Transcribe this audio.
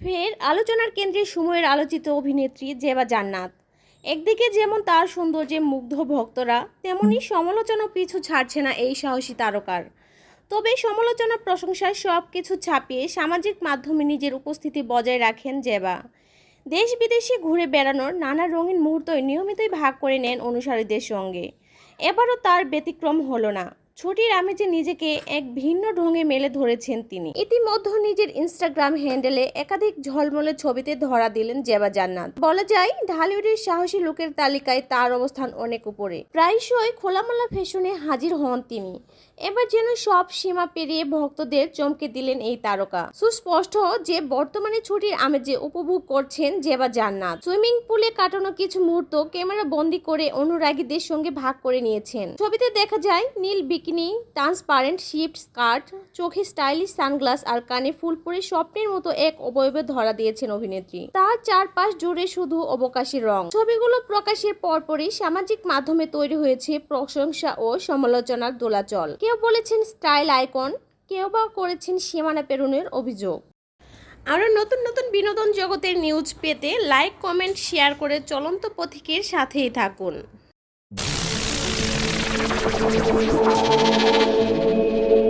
ফের আলোচনার কেন্দ্রে সময়ের আলোচিত অভিনেত্রী জেবা জান্নাত। একদিকে যেমন তার সৌন্দর্যে মুগ্ধ ভক্তরা, তেমনি সমালোচনা পিছু ছাড়ছে না এই সাহসী তারকার। তবে সমালোচনা প্রশংসায় সব কিছু ছাপিয়ে সামাজিক মাধ্যমে নিজের উপস্থিতি বজায় রাখেন জেবা। দেশ বিদেশে ঘুরে বেড়ানোর নানা রঙিন মুহূর্তই নিয়মিতই ভাগ করে নেন অনুসারীদের সঙ্গে। এবারও তার ব্যতিক্রম হলো না। ছুটির আমেজে নিজেকে এক ভিন্ন ঢঙে মেলে ধরেছেন তিনি। ইতিমধ্যে নিজের ইনস্টাগ্রাম হ্যান্ডেলে একাধিক ঝলমলে ছবিতে ধরা দিলেন জেবা জান্নাত। বলা যায়, ঢালিউডের সাহসী লোকের তালিকায় তার অবস্থান অনেক উপরে। প্রায়শই খোলামেলা ফ্যাশনে হাজির হন তিনি। এবার যেন সব সীমা পেরিয়ে ভক্তদের চমকে দিলেন এই তারকা। সুস্পষ্ট যে বর্তমানে ছুটির আমেজে উপভোগ করছেন জেবা জান্নাত। সুইমিং পুলে কাটানো কিছু মুহূর্ত ক্যামেরা বন্দি করে অনুরাগীদের সঙ্গে ভাগ করে নিয়েছেন। ছবিতে দেখা যায়, নীল বিকিনি ট্রান্সপারেন্ট শিফট স্কার্ট চোখে স্টাইলিশ সানগ্লাস আর কানে ফুল পরে স্বপ্নের মতো এক অবয়বে ধরা দিয়েছেন অভিনেত্রী। তার চারপাশ জুড়ে শুধু অবকাশী রং। ছবিগুলো প্রকাশের পরপরই সামাজিক মাধ্যমে তৈরি হয়েছে প্রশংসা ও সমালোচনার দোলাচল। কেউ বলেছেন স্টাইল আইকন কেউ বা করেছেন সীমানা পেরুনের অভিযোগ। আরও নতুন নতুন বিনোদন জগতের নিউজ পেতে লাইক কমেন্ট শেয়ার করে চলন্ত পথিকের সাথেই থাকুন। よろしくお願いします。